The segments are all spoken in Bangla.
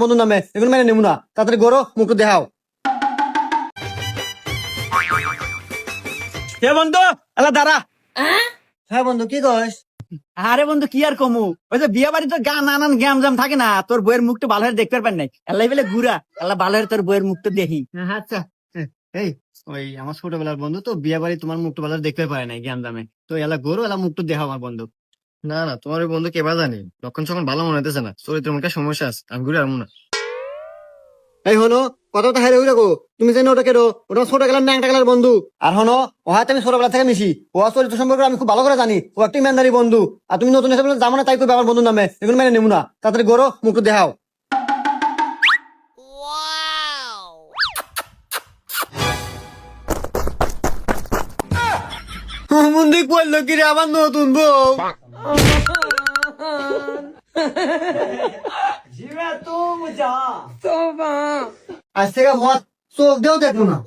বন্ধু নামে। এগুলো মেনে নেব না। তাড়াতাড়ি গরো মুখ দেখাও। হে বন্ধু এলা দাঁড়া। হ্যাঁ? বন্ধু কি কস? আরে বন্ধু কি আর কমু? ওই যে বিয়ে বাড়ি তো গান নানান গ্যাম জাম থাকে না তোর বইয়ের মুখটা ভালো হয়ে দেখতে পারবেন নাই। আল্লাহ বলে ঘুরা আল্লাহ ভালো হয়ে তোর বইয়ের মুখটা দেখি। আচ্ছা। এই ওই আমার ছোটবেলার বন্ধু তো বিয়ে বাড়ি তোমার মুখটা বাজার দেখতে পারে নাই জ্ঞান জামে। তো এলা গরু এলা মুখটা দেখাও আমার বন্ধু। না না তোমার ওই বন্ধু কেবা জানি। লক্ষণ সখন ভালো মনে হইতেছে না। চরিত্র মুখে সমস্যা আছে আমি ঘুরে আসব না। এই হনো কথা তো হারে হয়ে রাখো তুমি জানো ওটা কেটো ওটা ছোট গেলার ন্যাংটা গেলার বন্ধু। আর হনো ও হাতে আমি ছোটবেলা থেকে মিশি। ও চরিত্র সম্পর্কে আমি খুব ভালো করে জানি। ও একটি ইমানদারি বন্ধু। আর তুমি নতুন হিসেবে না তাই করবে আমার বন্ধুর নামে। এগুলো মেনে নেব না। তাড়াতাড়ি গরো মুখটা দেখাও। মন্দির পড়ল কি রে আমার নতুন বউ। আজ থেকে মত চোখ দেও দেখল না।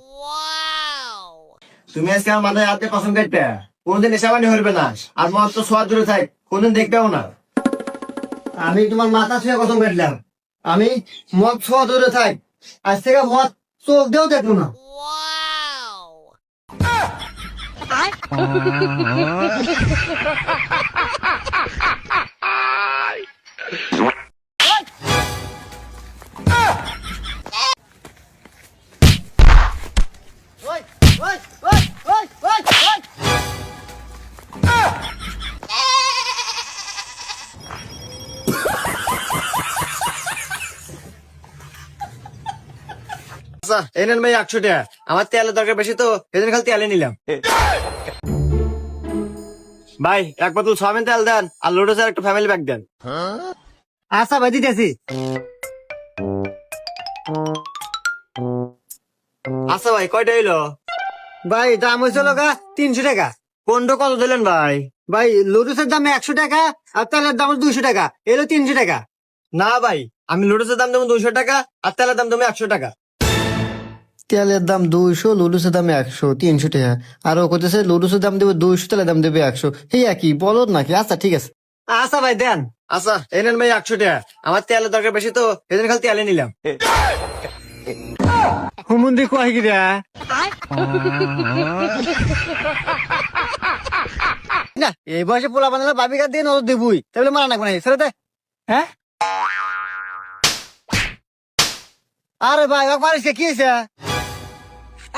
তুমি আজকে আমার মাথায় হাতে কসম কাটবে। কোনদিন নেশা পানি হইবে না। আর মত তো সোয়াদ দূরে থাক কোনদিন দেখবেও না। আমি তোমার মাথা ছুঁয়ে কসম কাটলাম। আমি মদ ছোঁয়া দূরে থাক আজ থেকে মদ চোখ দেও দেখল না। আচ্ছা এই নেন একশো টাকা। আমার তেলের দরকার বেশি তো এদিন খালি তেলে নিলাম। ভাই, এক বোতল সয়াবিন তেল দেন, আর লোটাসের একটা ফ্যামিলি ব্যাগ দেন। আচ্ছা ভাই দিতেছি। আচ্ছা ভাই কয়টা এলো ভাই দাম হয়েছিল গা তিনশো টাকা। কোনটা কত দিলেন ভাই? ভাই লুডুসের দাম একশো টাকা আর তেলের দাম দুইশো টাকা। এলো তিনশো টাকা। না ভাই আমি লোটাসের দাম দেবো দুশো টাকা আর তেলের দাম দেবো একশো টাকা। তেলের দাম দুইশো লুডুসের দাম একশো তিনশো টাকা। আর ও করতেছে লুডুসের দাম দেবে দুইশো তেলের দাম দেবে একশো। এই একই বলো নাকি? আচ্ছা ঠিক আছে। আচ্ছা ভাই দেন। আচ্ছা এই নেন ভাই একশো টাকা। আমার তেলের দরকার বেশি তো এদিন খালি তেলে নিলাম। হুমুন্দি কয় কি না এই বয়সে পোলা বানালে বাবিকা দিয়ে নজর দেবুই। তাহলে মারা না ছেড়ে দে। হ্যাঁ? আরে ভাই পারিস কি হয়েছে?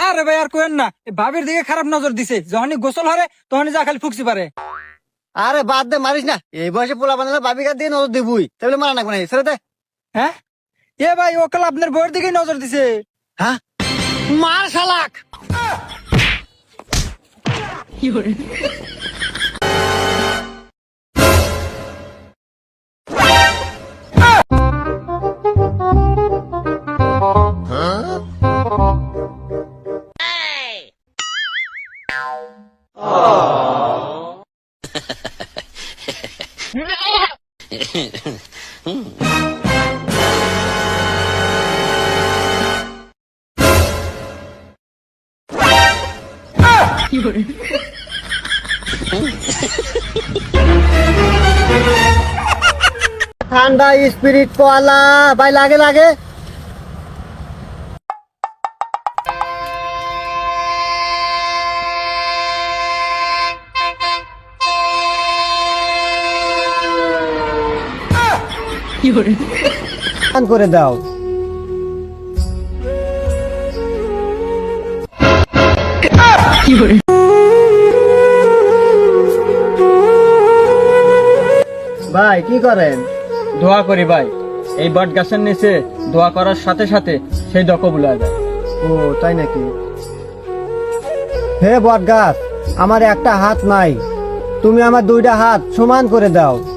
আরে ভাই আর কোয়েন না ভাবির দিকে খারাপ নজর দিছে। যখনই গোসল হরে তখনই যা খালি ফুকছি পারে। আরে বাদ দে মারিস না। এই বয়সে পোলা বানালে বাবিকা দিয়ে নজর দিবুই। তাহলে মারা নাকবে না ছেড়ে দে। হ্যাঁ? এ ভাই ওকাল আপনার বউয়ের দিকে নজর দিছে। হ্যাঁ? মার শালাক! ঠান্ডা স্পিরিট কোয়ালা ভাই লাগে লাগে। করে দাও। ভাই কি করেন? দোয়া করি ভাই। এই বট গাছের নিচে দোয়া করার সাথে সাথে সেই দক বুলা যায়। ও তাই নাকি? হে বট গাছ আমার একটা হাত নাই। তুমি আমার দুইটা হাত সমান করে দাও।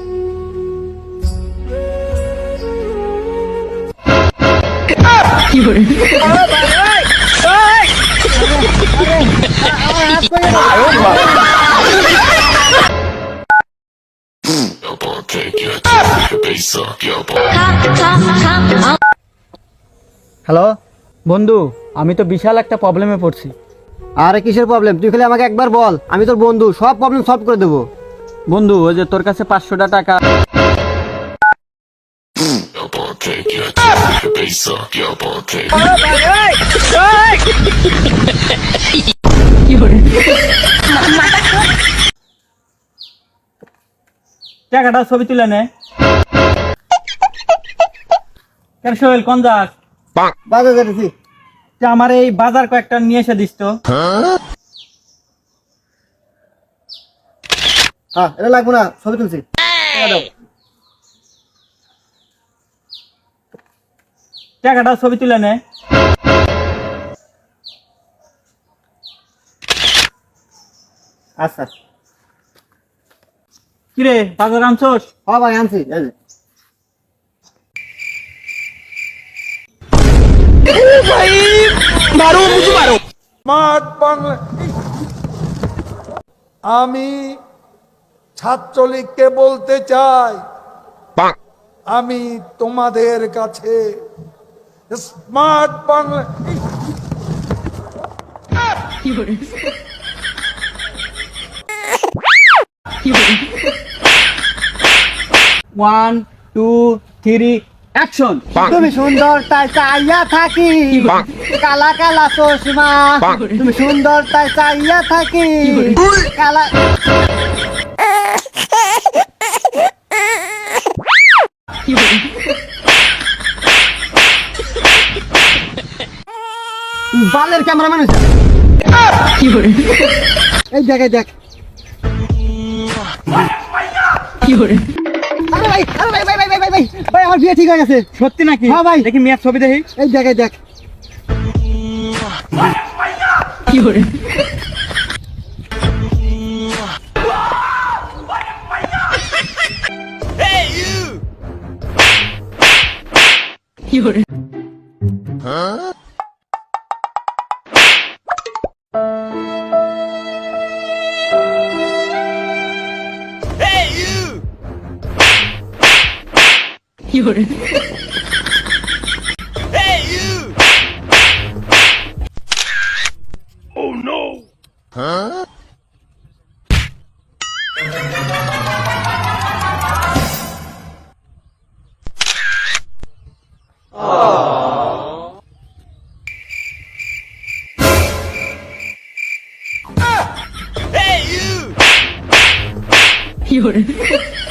হ্যালো বন্ধু আমি তো বিশাল একটা প্রবলেমে পড়ছি। আরে কিসের প্রবলেম তুই খালি আমাকে একবার বল আমি তোর বন্ধু সব প্রবলেম সলভ করে দেবো। বন্ধু ওই যে তোর কাছে পাঁচশোটা টাকা টাকাটা ছবি তুলে নে। কেন সোহেল কোন যাস বাজার যাচ্ছি আমার এই বাজার কয়েকটা নিয়ে এসে দিস তো। হ্যাঁ এটা লাগবো না ছবি তুলছি টাকা দাও। টাকাটা ছবি তুলে নে। আচ্ছা। কিরে বাজার আনছোস? হ্যাঁ ভাই আনছি বাংলা। আমি ছাত্রলীগকে বলতে চাই। আমি তোমাদের কাছে smart Bangla one two three action তুমি সুন্দর তাই চাইয়া থাকি। কালা কালা চশমা। তুমি সুন্দর তাই চাইয়া থাকি। কালা ক্যামেরাম্যান হয়েছে। এই দেখ এই দেখ। আরে ভাই আরে ভাই ভাই ভাই ভাই ভাই ভাই ভাই আমার বিয়ে ঠিক হয়ে গেছে। সত্যি নাকি? হ্যাঁ ভাই। দেখি মেয়ের ছবি দেখি। এই দেখ এই দেখ। 有人。Hey you! Oh no! Huh? Hey you! 有人。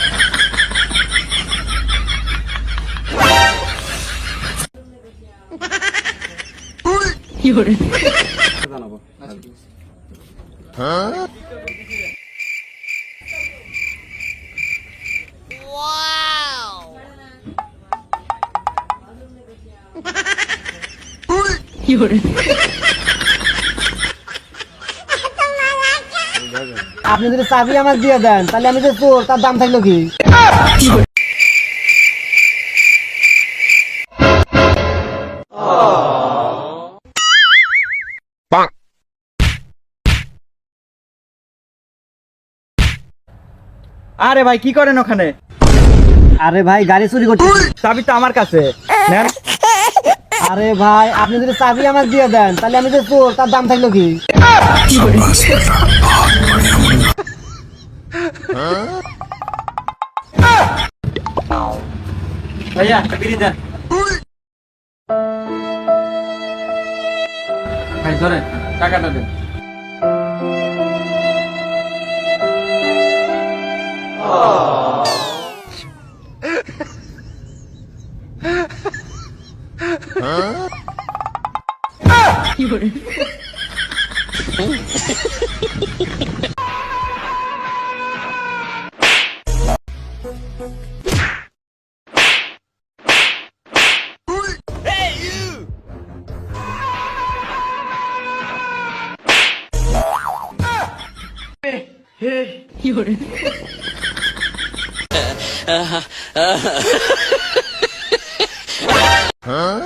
আপনি যদি চাবি আমার দিয়ে দেন তাহলে আমি যে চোর তার দাম থাকল কি? আরে ভাই কি করেন ওখানে? আরে ভাই গাড়ি চুরি করতে চাবি তো আমার কাছে। নেন। আরে ভাই আপনি যদি চাবি আমার দিয়ে দেন তাহলে আমি যে চোর তার দাম থাকল কি? ভাইয়া বিড়ি দেন। ভাই ধরেন টাকাটা দেন। 有人。哎呦！哎哎，有人。啊哈啊。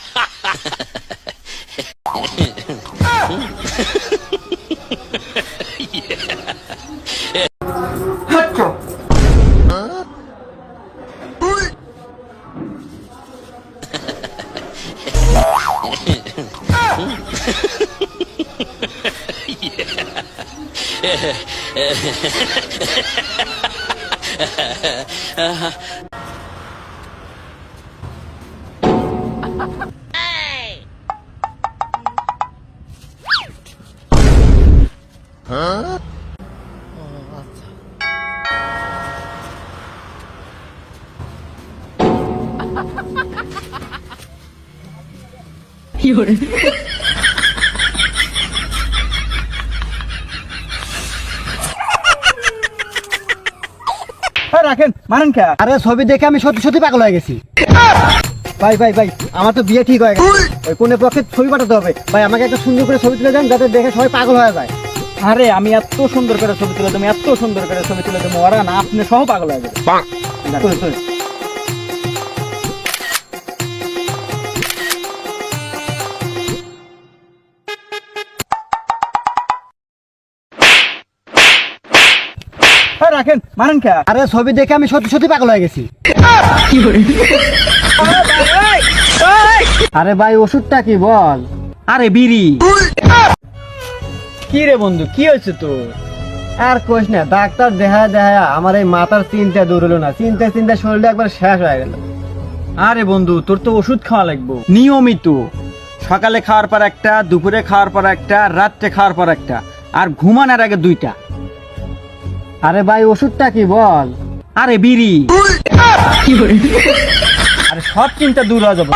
হ্যাঁ, রাখেন মারেন কে? আরে ছবি দেখে আমি সত্যি সত্যি পাগল হয়ে গেছি। ভাই ভাই ভাই আমার তো বিয়ে ঠিক হয়ে গেছে। ওই কোনে পক্ষে ছবি পাঠাতে হবে। ভাই আমাকে একটা সুন্দর করে ছবি তুলে দেন যাতে দেখে সবাই পাগল হয়ে যায়। আরে আমি এত সুন্দর করে ছবি তুলে দেবো এত সুন্দর করে ছবি তুলে দেবো। ওরা না আপনি সহ পাগল হয়ে যাবে। রাখেন, মারেন কে? আরে ছবি দেখে আমি সত্যি সত্যি পাগল হয়ে গেছি। আরে ভাই, ওষুধটা কি বল? আরে বিড়ি। কি রে বন্ধু, কি হয়েছে তোর? আর কোশ না, ডাক্তার দেখা দেখা আমার এই মাথার চিন্তা দূর হলো না। চিন্তা চিন্তা শরীরটা একবার শেষ হয়ে গেল। আরে বন্ধু, তোর তো ওষুধ খাওয়া লাগবে। নিয়মিত। সকালে খাওয়ার পর একটা, দুপুরে খাওয়ার পর একটা, রাত্রে খাওয়ার পর একটা, আর ঘুমানোর আগে দুইটা। আরে ভাই ওষুধটা কি বল? আরে বিড়ি। আরে সব চিন্তা দূর হয়ে যাবে।